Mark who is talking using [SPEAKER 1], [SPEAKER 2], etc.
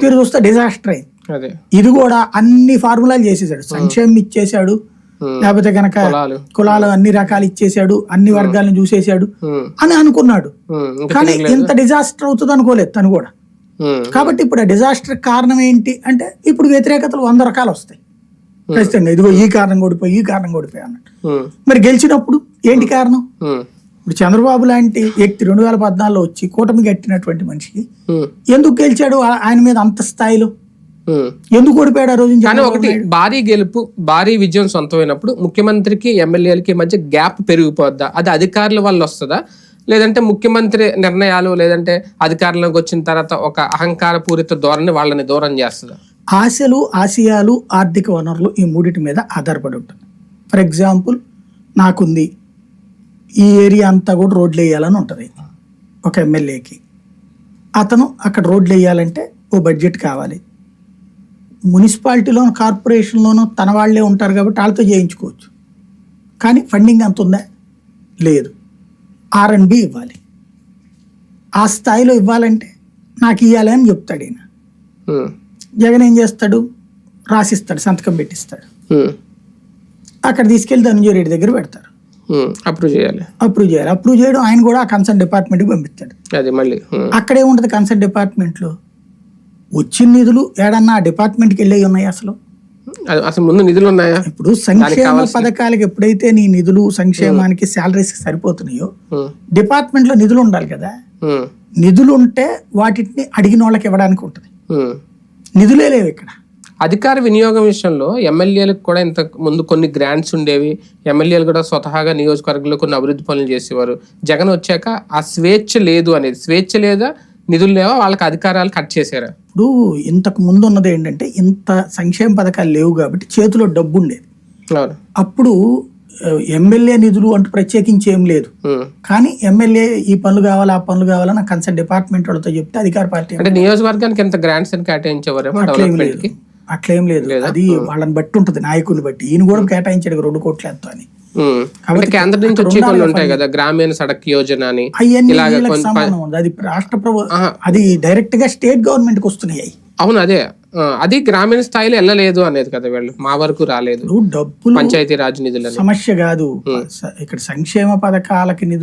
[SPEAKER 1] తీరు చూస్తే డిజాస్టర్ అయింది. ఇది కూడా అన్ని ఫార్ములాలు చేసేసాడు. సంక్షేమం ఇచ్చేసాడు. లేకపోతే గనక
[SPEAKER 2] కులాలు.
[SPEAKER 1] అన్ని రకాలు ఇచ్చేసాడు అన్ని వర్గాలను చూసేసాడు. అని అనుకున్నాడు. కానీ. ఇంత డిజాస్టర్ అవుతుంది అనుకోలేదు తను కూడా. కాబట్టి ఇప్పుడు ఆ డిజాస్టర్ కారణం ఏంటి అంటే ఇప్పుడు వ్యతిరేకతలు వంద రకాలు వస్తాయి. ఖచ్చితంగా ఇదిగో ఈ కారణం ఓడిపోయి ఈ కారణం ఓడిపోయి అన్నట్టు. మరి గెలిచినప్పుడు ఏంటి కారణం. ఇప్పుడు చంద్రబాబు లాంటి వ్యక్తి రెండు వేల పద్నాలుగులో వచ్చి కూటమి కట్టినటువంటి మనిషికి. ఎందుకు గెలిచాడు ఆయన మీద అంత స్థాయిలో. ఎందుకు ఓడిపోయాడు ఆ రోజు
[SPEAKER 2] కానీ ఒకటి? భారీ గెలుపు భారీ విజయం సొంతమైనప్పుడు ముఖ్యమంత్రికి ఎమ్మెల్యేలకి మధ్య గ్యాప్ పెరిగిపోద్దా అది అధికారుల వల్ల వస్తుందా లేదంటే ముఖ్యమంత్రి నిర్ణయాలు లేదంటే అధికారంలోకి వచ్చిన తర్వాత ఒక అహంకార పూరిత ధోరణి వాళ్ళని దూరం చేస్తుందా
[SPEAKER 1] ఆశలు ఆశయాలు ఆర్థిక వనరులు ఈ మూడిటి మీద ఆధారపడి ఉంటుంది ఫర్ ఎగ్జాంపుల్ నాకుంది ఈ ఏరియా అంతా కూడా రోడ్లు వేయాలని ఉంటుంది. ఒక ఎమ్మెల్యేకి. అతను అక్కడ రోడ్లు వేయాలంటే ఓ బడ్జెట్ కావాలి. మున్సిపాలిటీలోను కార్పొరేషన్లోనూ తన వాళ్ళే ఉంటారు కాబట్టి వాళ్ళతో చేయించుకోవచ్చు. కానీ ఫండింగ్ అంత ఉందా? లేదు. ఆర్ అండ్ బి ఇవ్వాలి. ఆ స్థాయిలో ఇవ్వాలంటే నాకు ఇవ్వాలి అని చెప్తాడు ఈయన. జగన్ ఏం చేస్తాడు? రాసిస్తాడు సంతకం పెట్టిస్తాడు. అక్కడ తీసుకెళ్ళి ధనంజయ రెడ్డి దగ్గర పెడతారు.
[SPEAKER 2] అప్రూవ్ చేయాలి.
[SPEAKER 1] అప్రూవ్ చేయాలి. అప్రూవ్ చేయడం ఆయన కూడా ఆ కన్సర్న్ డిపార్ట్మెంట్కి పంపిస్తాడు.
[SPEAKER 2] అది మళ్ళీ.
[SPEAKER 1] అక్కడే ఉంటుంది కన్సర్న్ డిపార్ట్మెంట్లో వచ్చిన నిధులు ఏడన్నా ఆ డిపార్ట్మెంట్కి వెళ్ళి ఉన్నాయి అసలు?
[SPEAKER 2] అసలు ముందు నిధులు ఉన్నాయా?
[SPEAKER 1] ఇప్పుడు సంక్షేమ పథకాలకు ఎప్పుడైతే నీ నిధులు సంక్షేమానికి శాలరీస్ సరిపోతున్నాయో
[SPEAKER 2] ఉమ్.
[SPEAKER 1] డిపార్ట్మెంట్లో నిధులు ఉండాలి కదా. నిధులు ఉంటే వాటిని అడిగిన వాళ్ళకి ఇవ్వడానికి ఉంటుంది. నిధులే లేవు ఇక్కడ.
[SPEAKER 2] అధికార వినియోగం విషయంలో ఎమ్మెల్యేలకు కూడా ఇంత ముందు కొన్ని గ్రాంట్స్ ఉండేవి. ఎమ్మెల్యేలు కూడా స్వతహాగా నియోజకవర్గంలో కొన్ని అభివృద్ధి పనులు చేసేవారు. జగన్ వచ్చాక ఆ స్వేచ్ఛ లేదు అనేది స్వేచ్ఛ లేదా నిధులు లేవా? వాళ్ళకి అధికారాలు కట్ చేశారా?
[SPEAKER 1] ఇప్పుడు ఇంతకు ముందు ఉన్నది ఏంటంటే ఇంత సంక్షేమ పథకాలు లేవు కాబట్టి చేతిలో డబ్బు ఉండేది. అప్పుడు ఎమ్మెల్యే నిధులు అంటూ ప్రత్యేకించి ఏం లేదు. కానీ ఎమ్మెల్యే ఈ పనులు కావాలి ఆ పనులు కావాలని కన్సర్న్ డిపార్ట్మెంట్ వాళ్ళతో చెప్తే అధికార పార్టీ
[SPEAKER 2] అంటే నియోజకవర్గానికి ఎంత గ్రాంట్స్ అని కేటాయించేవారేమో
[SPEAKER 1] అట్లేం లేదు. అది వాళ్ళని బట్టి ఉంటుంది. నాయకుని బట్టి. ఈయన కూడా కేటాయించాడు రెండు కోట్ల ఎంతో అని.
[SPEAKER 2] కేంద్రం నుంచి వచ్చి కొన్ని ఉంటాయి కదా గ్రామీణ సడక్ యోజన అని.
[SPEAKER 1] అది రాష్ట్ర ప్రభు
[SPEAKER 2] ఆహా.
[SPEAKER 1] అది డైరెక్ట్గా స్టేట్ గవర్నమెంట్కి వస్తున్నాయి అవి.
[SPEAKER 2] అవును అదే. అది గ్రామీణ స్థాయిలో వెళ్ళలేదు అనేది కదా వీళ్ళు. మా వరకు రాలేదు.
[SPEAKER 1] డబ్బులు
[SPEAKER 2] పంచాయతీ రాజ్ నిధులని.
[SPEAKER 1] సమస్య కాదు. ఇక్కడ సంక్షేమ పథకాలకి నిధులు